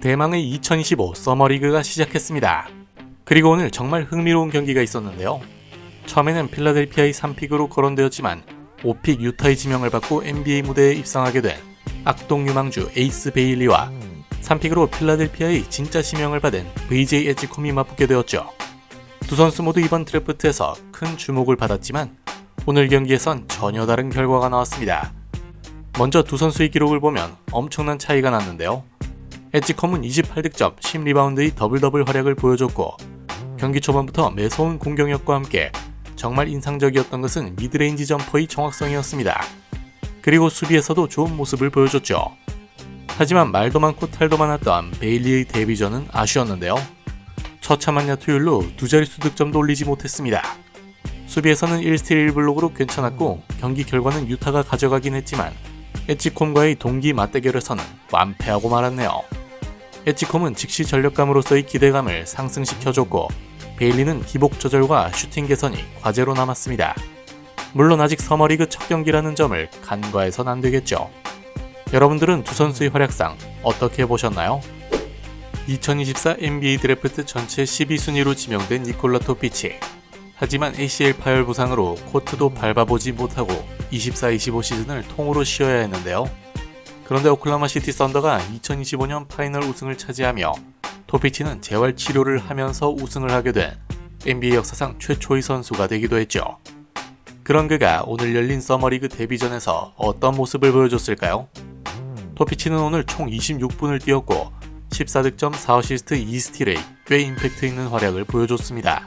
대망의 2025 서머리그가 시작했습니다. 그리고 오늘 정말 흥미로운 경기가 있었는데요. 처음에는 필라델피아의 3픽으로 거론되었지만 5픽 유타의 지명을 받고 NBA 무대에 입성하게 된 악동 유망주 에이스 베일리와 3픽으로 필라델피아의 진짜 지명을 받은 VJ 에지콤이 맞붙게 되었죠. 두 선수 모두 이번 드래프트에서 큰 주목을 받았지만 오늘 경기에선 전혀 다른 결과가 나왔습니다. 먼저 두 선수의 기록을 보면 엄청난 차이가 났는데요. 엣지컴은 28득점, 10리바운드의 더블 더블 활약을 보여줬고 경기 초반부터 매서운 공격력과 함께 정말 인상적이었던 것은 미드레인지 점퍼의 정확성이었습니다. 그리고 수비에서도 좋은 모습을 보여줬죠. 하지만 말도 많고 탈도 많았던 베일리의 데뷔전은 아쉬웠는데요. 처참한 야투율로 두 자릿수 득점도 올리지 못했습니다. 수비에서는 1스틸 1블록으로 괜찮았고 경기 결과는 유타가 가져가긴 했지만 에치콤과의 동기 맞대결에서는 완패하고 말았네요. 에치콤은 즉시 전력감으로서의 기대감을 상승시켜줬고 베일리는 기복 조절과 슈팅 개선이 과제로 남았습니다. 물론 아직 서머리그 첫 경기라는 점을 간과해선 안 되겠죠. 여러분들은 두 선수의 활약상 어떻게 보셨나요? 2024 NBA 드래프트 전체 12순위로 지명된 니콜라 토피치. 하지만 ACL 파열 부상으로 코트도 밟아보지 못하고 24-25 시즌을 통으로 쉬어야 했는데요. 그런데 오클라마 시티 썬더가 2025년 파이널 우승을 차지하며 토피치는 재활 치료를 하면서 우승을 하게 된 NBA 역사상 최초의 선수가 되기도 했죠. 그런 그가 오늘 열린 서머리그 데뷔전에서 어떤 모습을 보여줬을까요? 토피치는 오늘 총 26분을 뛰었고 14득점 4어시스트 2스틸의 꽤 임팩트 있는 활약을 보여줬습니다.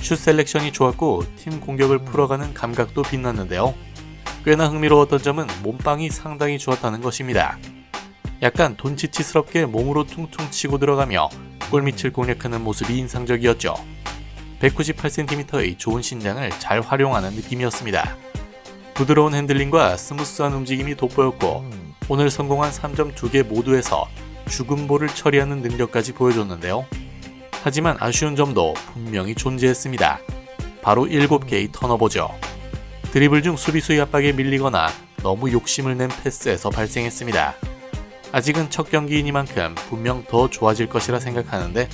슛 셀렉션이 좋았고 팀 공격을 풀어가는 감각도 빛났는데요. 꽤나 흥미로웠던 점은 몸빵이 상당히 좋았다는 것입니다. 약간 돈치치스럽게 몸으로 퉁퉁 치고 들어가며 골밑을 공략하는 모습이 인상적이었죠. 198cm의 좋은 신장을 잘 활용하는 느낌이었습니다. 부드러운 핸들링과 스무스한 움직임이 돋보였고 오늘 성공한 3점 2개 모두에서 죽은 볼을 처리하는 능력까지 보여줬는데요. 하지만 아쉬운 점도 분명히 존재했습니다. 바로 7개의 턴오버죠. 드리블 중 수비수의 압박에 밀리거나 너무 욕심을 낸 패스에서 발생했습니다. 아직은 첫 경기이니만큼 분명 더 좋아질 것이라 생각하는데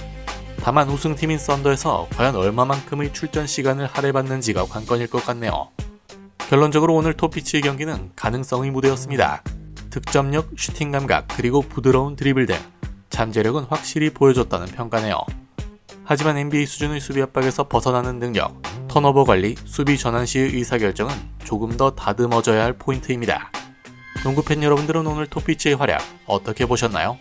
다만 우승팀인 썬더에서 과연 얼마만큼의 출전 시간을 할애받는지가 관건일 것 같네요. 결론적으로 오늘 토피치의 경기는 가능성의 무대였습니다. 득점력, 슈팅 감각, 그리고 부드러운 드리블 등 잠재력은 확실히 보여줬다는 평가네요. 하지만 NBA 수준의 수비 압박에서 벗어나는 능력, 턴오버 관리, 수비 전환 시의 의사결정은 조금 더 다듬어져야 할 포인트입니다. 농구 팬 여러분들은 오늘 토피치의 활약 어떻게 보셨나요?